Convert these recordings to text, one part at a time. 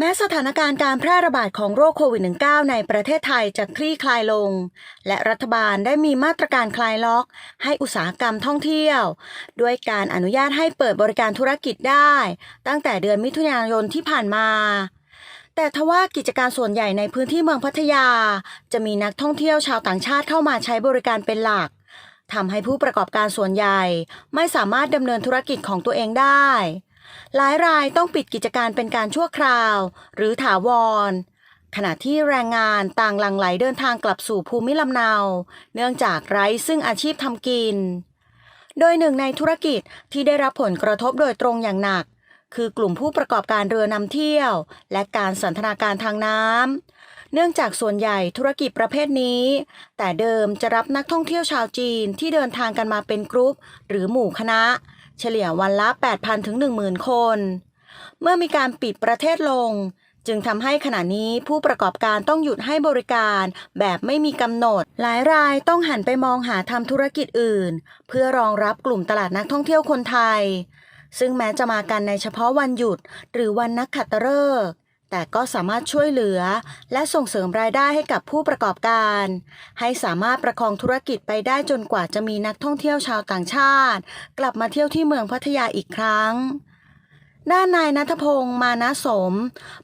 แม้สถานการณ์การแพร่ระบาดของโรคโควิด -19 ในประเทศไทยจะคลี่คลายลง และรัฐบาลได้มีมาตรการคลายล็อก ให้อุตสาหกรรมท่องเที่ยว ด้วยการอนุญาตให้เปิดบริการธุรกิจได้ ตั้งแต่เดือนมิถุนายนที่ผ่านมาแต่ทว่ากิจการส่วนใหญ่ในพื้นที่เมืองพัทยา จะมีนักท่องเที่ยวชาวต่างชาติเข้ามาใช้บริการเป็นหลักทำให้ผู้ประกอบการส่วนใหญ่ ไม่สามารถดำเนินธุรกิจของตัวเองได้ หลายรายต้องปิดกิจการเป็นการชั่วคราว หรือถาวร ขณะที่แรงงานต่างหลั่งไหลเดินทางกลับสู่ภูมิลำเนา เนื่องจากไร้ซึ่งอาชีพทำกิน โดยหนึ่งในธุรกิจที่ได้รับผลกระทบโดยตรงอย่างหนัก คือกลุ่มผู้ประกอบการเรือนำเที่ยว และการสันทนาการทางน้ำเนื่องจากส่วนใหญ่ธุรกิจประเภทนี้ แต่เดิมจะรับนักท่องเที่ยวชาวจีนที่เดินทางกันมาเป็นกรุ๊ป หรือหมู่คณะ เฉลี่ยวันละ 8,000 ถึง 10,000 คน เมื่อมีการปิดประเทศลง จึงทำให้ขณะนี้ผู้ประกอบการต้องหยุดให้บริการแบบไม่มีกำหนด หลายรายต้องหันไปมองหาทำธุรกิจอื่น เพื่อรองรับกลุ่มตลาดนักท่องเที่ยวคนไทย ซึ่งแม้จะมากันในเฉพาะวันหยุดหรือวันนักขัตฤกษ์ แต่ก็สามารถช่วยเหลือ และส่งเสริมรายได้ให้กับผู้ประกอบการ ให้สามารถประคองธุรกิจไปได้จนกว่าจะมีนักท่องเที่ยวชาวต่างชาติ กลับมาเที่ยวที่เมืองพัทยาอีกครั้งด้านนายนัทพงศ์มานะสม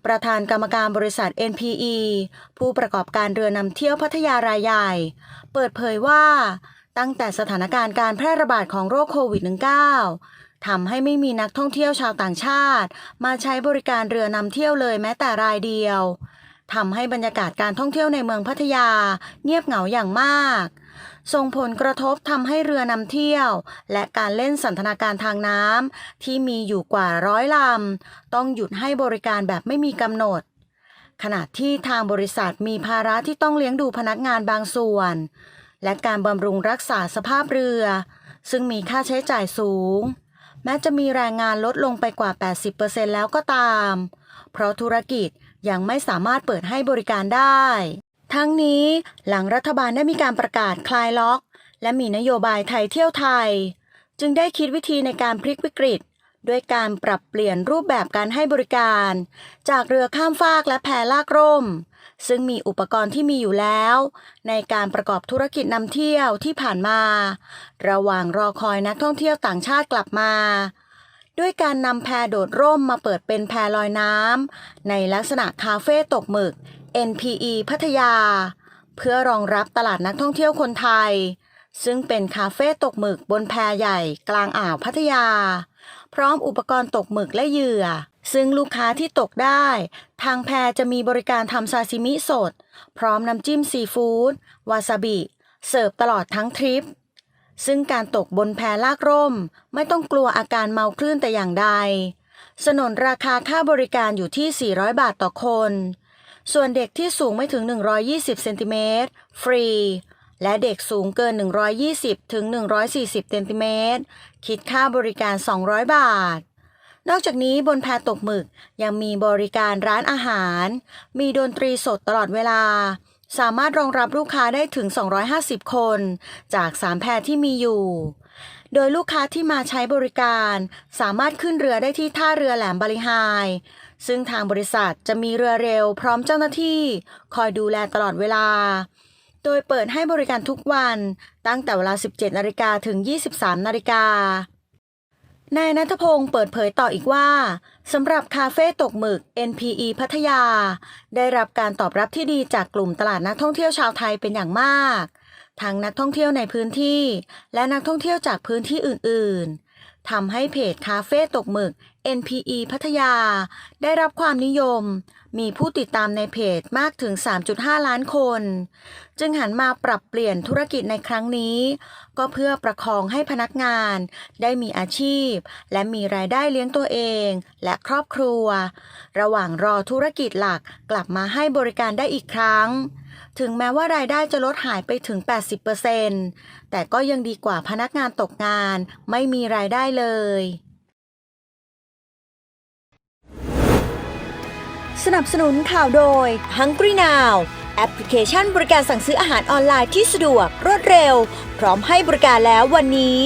ประธานกรรมการบริษัท NPE ผู้ประกอบการเรือนำเที่ยวพัทยารายใหญ่ เปิดเผยว่า ตั้งแต่สถานการณ์การแพร่ระบาดของโรคโควิด -19 ทำให้ไม่มีนักท่องเที่ยวชาวต่างชาติ มาใช้บริการเรือนำเที่ยวเลยแม้แต่รายเดียวทำให้บรรยากาศการท่องเที่ยวในเมืองพัทยา เงียบเหงาอย่างมาก ส่งผลกระทบทำให้เรือนำเที่ยว และการเล่นสันทนาการทางน้ำที่มีอยู่กว่าร้อยลำต้องหยุดให้บริการแบบไม่มีกำหนด ขณะที่ทางบริษัทมีภาระที่ต้องเลี้ยงดูพนักงานบางส่วน และการบำรุงรักษาสภาพเรือ ซึ่งมีค่าใช้จ่ายสูง แม้จะมีแรงงานลดลงไปกว่า 80%แล้วก็ตาม เพราะธุรกิจยังไม่สามารถเปิดให้บริการได้ ทั้งนี้หลังรัฐบาลได้มีการประกาศคลายล็อก และมีนโยบายไทยเที่ยวไทย จึงได้คิดวิธีในการพลิกวิกฤตด้วยการปรับเปลี่ยนรูปแบบการให้บริการ จากเรือข้ามฟากและแพลากร่ม ซึ่งมีอุปกรณ์ที่มีอยู่แล้ว ในการประกอบธุรกิจนำเที่ยวที่ผ่านมา ระหว่างรอคอยนักท่องเที่ยวต่างชาติกลับมา ด้วยการนำแพโดดร่มมาเปิดเป็นแพลอยน้ำในลักษณะคาเฟ่ตกหมึก NPE พัทยา เพื่อรองรับตลาดนักท่องเที่ยวคนไทย ซึ่งเป็นคาเฟ่ตกหมึกบนแพใหญ่กลางอ่าวพัทยา พร้อมอุปกรณ์ตกหมึกและเหยื่อ ซึ่งลูกค้าที่ตกได้ ทางแพรจะมีบริการทำซาซิมิสด พร้อมน้ำจิ้มซีฟู้ดวาซาบิ เสิร์ฟตลอดทั้งทริป ซึ่งการตกบนแพลากร่ม ไม่ต้องกลัวอาการเมาคลื่นแต่อย่างใด สนนราคาค่าบริการอยู่ที่ 400 บาทต่อคน ส่วนเด็กที่สูงไม่ถึง 120 เซนติเมตรฟรี และเด็กสูงเกิน 120 ถึง 140 เซนติเมตร คิดค่าบริการ 200 บาท นอกจากนี้บนแพตกหมึกยังมีบริการร้านอาหาร มีดนตรีสดตลอดเวลา สามารถรองรับลูกค้าได้ถึง 250 คน จาก 3 แพที่มีอยู่ โดยลูกค้าที่มาใช้บริการ สามารถขึ้นเรือได้ที่ท่าเรือแหลมบริหาย ซึ่งทางบริษัทจะมีเรือเร็วพร้อมเจ้าหน้าที่ คอยดูแลตลอดเวลา โดยเปิดให้บริการทุกวัน ตั้งแต่เวลา 17 นาฬิกาถึง 23 นาฬิกา นายนัทพงศ์เปิดเผยต่ออีกว่าสำหรับคาเฟ่ตกหมึก NPE พัทยา ได้รับการตอบรับที่ดีจากกลุ่มตลาดนักท่องเที่ยวชาวไทยเป็นอย่างมาก ทั้งนักท่องเที่ยวในพื้นที่ และนักท่องเที่ยวจากพื้นที่อื่น ๆ ทำให้เพจคาเฟ่ตกหมึก NPE พัทยา ได้รับความนิยม มีผู้ติดตามในเพจมากถึง 3.5 ล้านคน จึงหันมาปรับเปลี่ยนธุรกิจในครั้งนี้ ก็เพื่อประคองให้พนักงาน ได้มีอาชีพ และมีรายได้เลี้ยงตัวเอง และครอบครัว ระหว่างรอธุรกิจหลักกลับมาให้บริการได้อีกครั้ง ถึงแม้ว่ารายได้จะลดหายไปถึง 80%แต่ก็ยังดีกว่าพนักงานตกงานไม่มีรายได้เลย สนับสนุนข่าวโดย Hungry Now แอปพลิเคชันบริการสั่งซื้ออาหารออนไลน์ที่สะดวกรวดเร็ว พร้อมให้บริการแล้ววันนี้